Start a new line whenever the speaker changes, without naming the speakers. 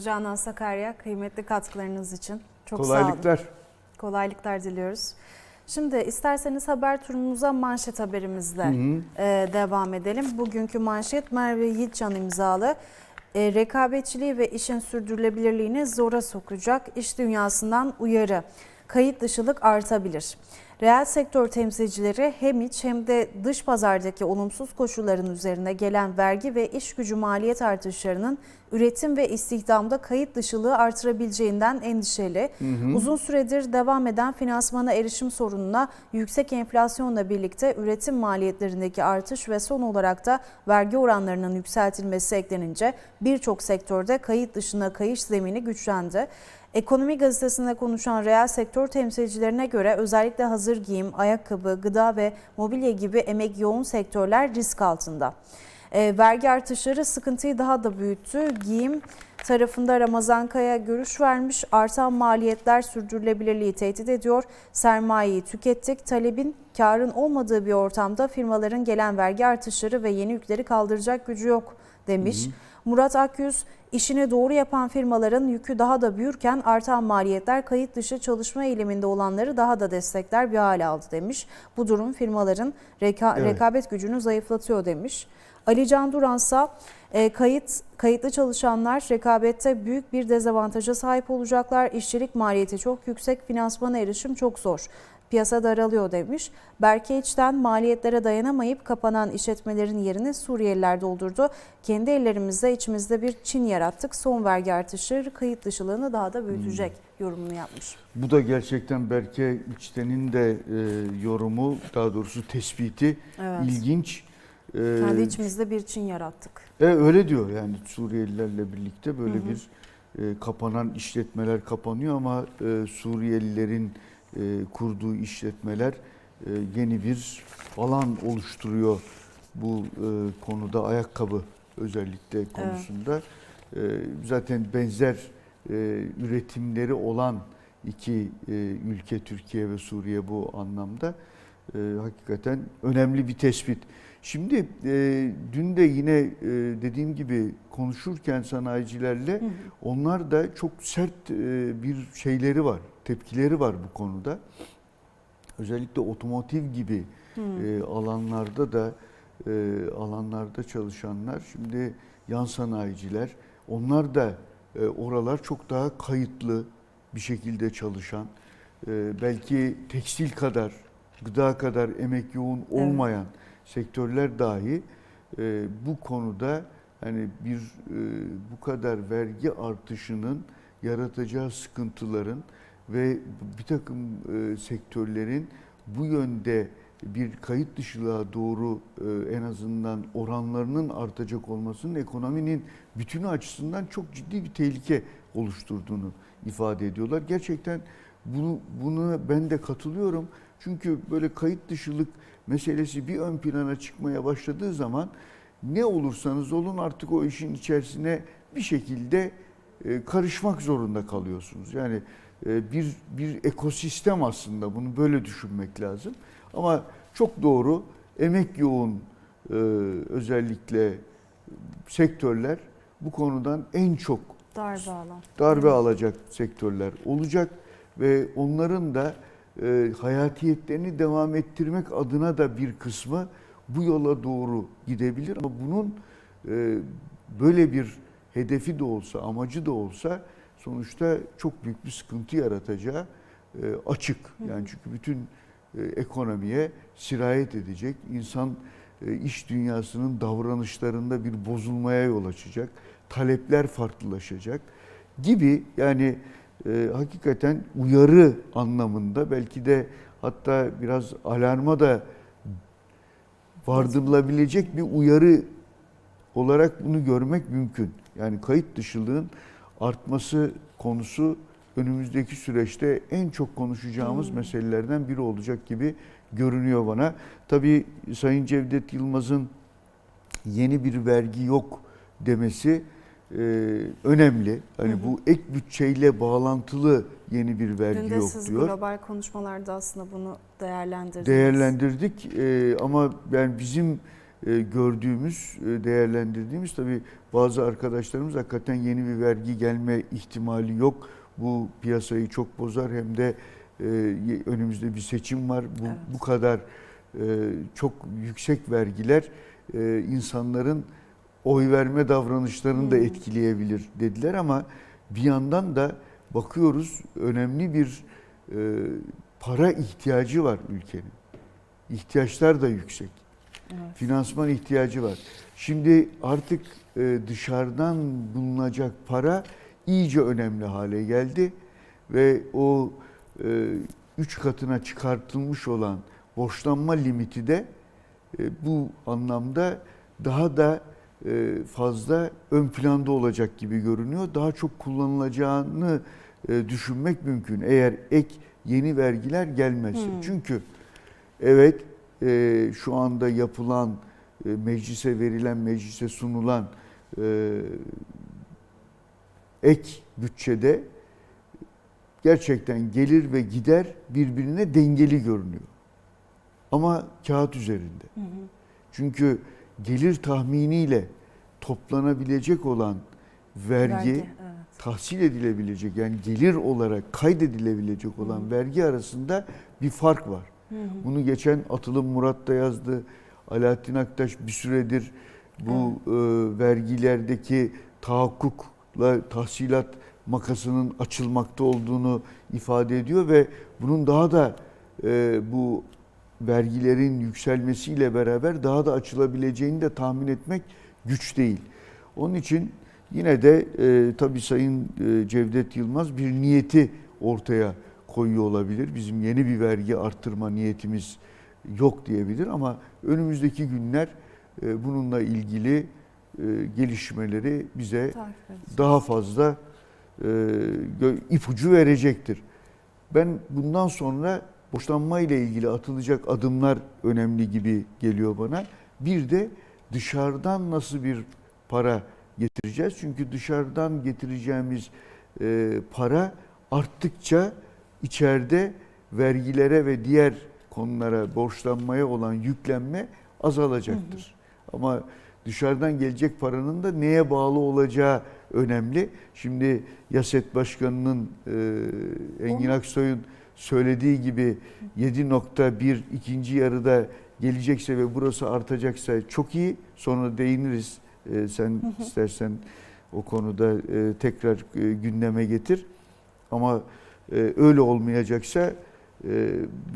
Canan Sakarya kıymetli katkılarınız için çok sağ olun.
Kolaylıklar.
Kolaylıklar diliyoruz. Şimdi isterseniz haber turumuza manşet haberimizle
Hı hı.
e, devam edelim. Bugünkü manşet Merve Yiğitcan imzalı. E, rekabetçiliği ve işin sürdürülebilirliğini zora sokacak iş dünyasından uyarı. Kayıt dışılık artabilir. Reel sektör temsilcileri hem iç hem de dış pazardaki olumsuz koşulların üzerine gelen vergi ve iş gücü maliyet artışlarının üretim ve istihdamda kayıt dışılığı artırabileceğinden endişeli. Uzun süredir devam eden finansmana erişim sorununa yüksek enflasyonla birlikte üretim maliyetlerindeki artış ve son olarak da vergi oranlarının yükseltilmesi eklenince birçok sektörde kayıt dışına kayış zemini güçlendi. Ekonomi gazetesinde konuşan reel sektör temsilcilerine göre özellikle hazır giyim, ayakkabı, gıda ve mobilya gibi emek yoğun sektörler risk altında. E, vergi artışları sıkıntıyı daha da büyüttü. Giyim tarafında Ramazan Kaya görüş vermiş. Artan maliyetler sürdürülebilirliği tehdit ediyor. Sermayeyi tükettik. Talebin karın olmadığı bir ortamda firmaların gelen vergi artışları ve yeni yükleri kaldıracak gücü yok demiş. Murat Akyüz, işini doğru yapan firmaların yükü daha da büyürken artan maliyetler kayıt dışı çalışma eğiliminde olanları daha da destekler bir hale aldı demiş. Bu durum firmaların reka-
Evet.
rekabet gücünü zayıflatıyor demiş. Ali Can Duransa e, kayıt kayıtlı çalışanlar rekabette büyük bir dezavantaja sahip olacaklar. İşçilik maliyeti çok yüksek, finansmana erişim çok zor. Piyasa daralıyor demiş. Berke İç'ten maliyetlere dayanamayıp kapanan işletmelerin yerini Suriyeliler doldurdu. Kendi ellerimizde içimizde bir Çin yarattık. Son vergi artışları kayıt dışılığını daha da büyütecek yorumunu yapmış.
Bu da gerçekten Berke İçten'in de e, yorumu, daha doğrusu tespiti
Evet.
ilginç. E,
Kendi içimizde bir Çin yarattık.
e, öyle diyor yani Suriyelilerle birlikte böyle
Hı hı.
bir e, kapanan işletmeler kapanıyor ama e, Suriyelilerin kurduğu işletmeler e, yeni bir alan oluşturuyor bu e, konuda ayakkabı özellikle konusunda. E, zaten benzer e, üretimleri olan iki e, ülke Türkiye ve Suriye bu anlamda e, hakikaten önemli bir tespit. Şimdi e, dün de yine e, dediğim gibi konuşurken sanayicilerle onlar da çok sert e, bir şeyleri var, tepkileri var bu konuda. Özellikle otomotiv gibi e, alanlarda da e, alanlarda çalışanlar şimdi yan sanayiciler onlar da e, oralar çok daha kayıtlı bir şekilde çalışan e, belki tekstil kadar gıda kadar emek yoğun olmayan sektörler dahi e, bu konuda hani bir e, bu kadar vergi artışının yaratacağı sıkıntıların ve bir takım e, sektörlerin bu yönde bir kayıt dışılığa doğru e, en azından oranlarının artacak olmasının ekonominin bütünü açısından çok ciddi bir tehlike oluşturduğunu ifade ediyorlar. Gerçekten bunu, buna ben de katılıyorum. Çünkü böyle kayıt dışılık meselesi bir ön plana çıkmaya başladığı zaman ne olursanız olun artık o işin içerisine bir şekilde e, karışmak zorunda kalıyorsunuz. Yani e, bir bir ekosistem aslında bunu böyle düşünmek lazım. Ama çok doğru emek yoğun e, özellikle sektörler bu konudan en çok
Darbe alan.
darbe alacak sektörler olacak ve onların da e, hayatiyetlerini devam ettirmek adına da bir kısmı bu yola doğru gidebilir ama bunun e, böyle bir hedefi de olsa, amacı da olsa sonuçta çok büyük bir sıkıntı yaratacağı e, açık. Yani çünkü bütün e, ekonomiye sirayet edecek, insan e, iş dünyasının davranışlarında bir bozulmaya yol açacak, talepler farklılaşacak gibi yani e, hakikaten uyarı anlamında belki de hatta biraz alarma da vardırılabilecek bir uyarı olarak bunu görmek mümkün. Yani kayıt dışılığın artması konusu önümüzdeki süreçte en çok konuşacağımız meselelerden biri olacak gibi görünüyor bana. Tabii Sayın Cevdet Yılmaz'ın yeni bir vergi yok demesi e, önemli. Hani bu ek bütçeyle bağlantılı yeni bir vergi
Dün de
yok
siz
diyor.
global konuşmalarda aslında bunu değerlendirdiniz.
Değerlendirdik e, ama yani bizim e, gördüğümüz, e, değerlendirdiğimiz tabii bazı arkadaşlarımız hakikaten yeni bir vergi gelme ihtimali yok. Bu piyasayı çok bozar hem de e, önümüzde bir seçim var. Bu,
Evet.
bu kadar e, çok yüksek vergiler e, insanların oy verme davranışlarını da etkileyebilir dediler ama bir yandan da bakıyoruz önemli bir e, para ihtiyacı var ülkenin. İhtiyaçlar da yüksek.
Evet.
Finansman ihtiyacı var. Şimdi artık e, dışarıdan bulunacak para iyice önemli hale geldi ve o e, üç katına çıkartılmış olan borçlanma limiti de e, bu anlamda daha da fazla ön planda olacak gibi görünüyor. Daha çok kullanılacağını e, düşünmek mümkün eğer ek yeni vergiler gelmezse.
Hmm.
Çünkü evet e, şu anda yapılan e, meclise verilen meclise sunulan e, ek bütçede gerçekten gelir ve gider birbirine dengeli görünüyor. Ama kağıt üzerinde.
Hı hı.
Çünkü gelir tahminiyle toplanabilecek olan vergi,
Vergi, evet.
tahsil edilebilecek yani gelir olarak kaydedilebilecek olan
Hı.
vergi arasında bir fark var.
Hı hı.
Bunu geçen Atılım Murat da yazdı. Alaaddin Aktaş bir süredir bu e, vergilerdeki tahakkukla tahsilat makasının açılmakta olduğunu ifade ediyor ve bunun daha da e, bu vergilerin yükselmesiyle beraber daha da açılabileceğini de tahmin etmek güç değil. Onun için yine de e, tabii Sayın e, Cevdet Yılmaz bir niyeti ortaya koyuyor olabilir. Bizim yeni bir vergi arttırma niyetimiz yok diyebilir ama önümüzdeki günler e, bununla ilgili e, gelişmeleri bize daha fazla e, ipucu verecektir. Ben bundan sonra boşanma ile ilgili atılacak adımlar önemli gibi geliyor bana. Bir de dışarıdan nasıl bir para getireceğiz? Çünkü dışarıdan getireceğimiz e, para arttıkça içeride vergilere ve diğer konulara borçlanmaya olan yüklenme azalacaktır. Ama dışarıdan gelecek paranın da neye bağlı olacağı önemli. Şimdi Yaset Başkanı'nın e, Engin Aksoy'un söylediği gibi 7.1 ikinci yarıda gelecekse ve burası artacaksa çok iyi. Sonra değiniriz. E, sen istersen o konuda e, tekrar e, gündeme getir. Ama e, öyle olmayacaksa e,